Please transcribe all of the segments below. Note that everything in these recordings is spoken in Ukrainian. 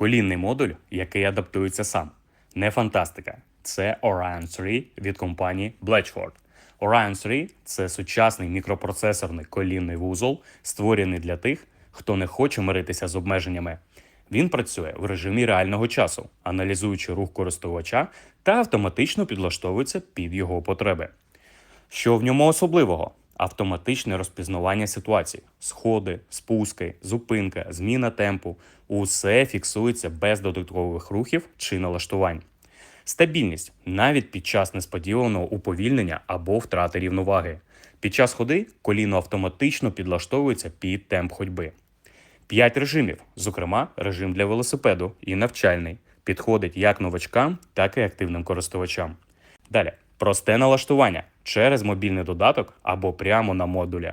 Колінний модуль, який адаптується сам. Не фантастика. Це Orion 3 від компанії Bletchford. Orion 3 – це сучасний мікропроцесорний колінний вузол, створений для тих, хто не хоче миритися з обмеженнями. Він працює в режимі реального часу, аналізуючи рух користувача та автоматично підлаштовується під його потреби. Що в ньому особливого? Автоматичне розпізнавання ситуацій, сходи, спуски, зупинка, зміна темпу усе фіксується без додаткових рухів чи налаштувань. Стабільність навіть під час несподіваного уповільнення або втрати рівноваги. Під час ходи коліно автоматично підлаштовується під темп ходьби. П'ять режимів, зокрема, режим для велосипеду і навчальний, підходить як новачкам, так і активним користувачам. Далі просте налаштування через мобільний додаток або прямо на модулі.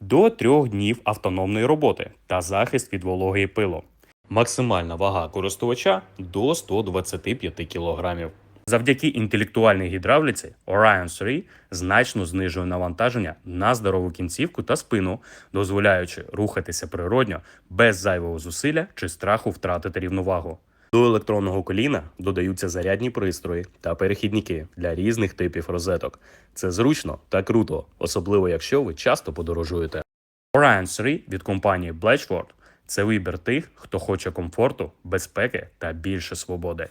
До трьох днів автономної роботи та захист від вологи і пилу. Максимальна вага користувача до 125 кг. Завдяки інтелектуальній гідравліці Orion 3 значно знижує навантаження на здорову кінцівку та спину, дозволяючи рухатися природньо без зайвого зусилля чи страху втратити рівновагу. До електронного коліна додаються зарядні пристрої та перехідники для різних типів розеток. Це зручно та круто, особливо якщо ви часто подорожуєте. Orion 3 від компанії Blatchford – це вибір тих, хто хоче комфорту, безпеки та більше свободи.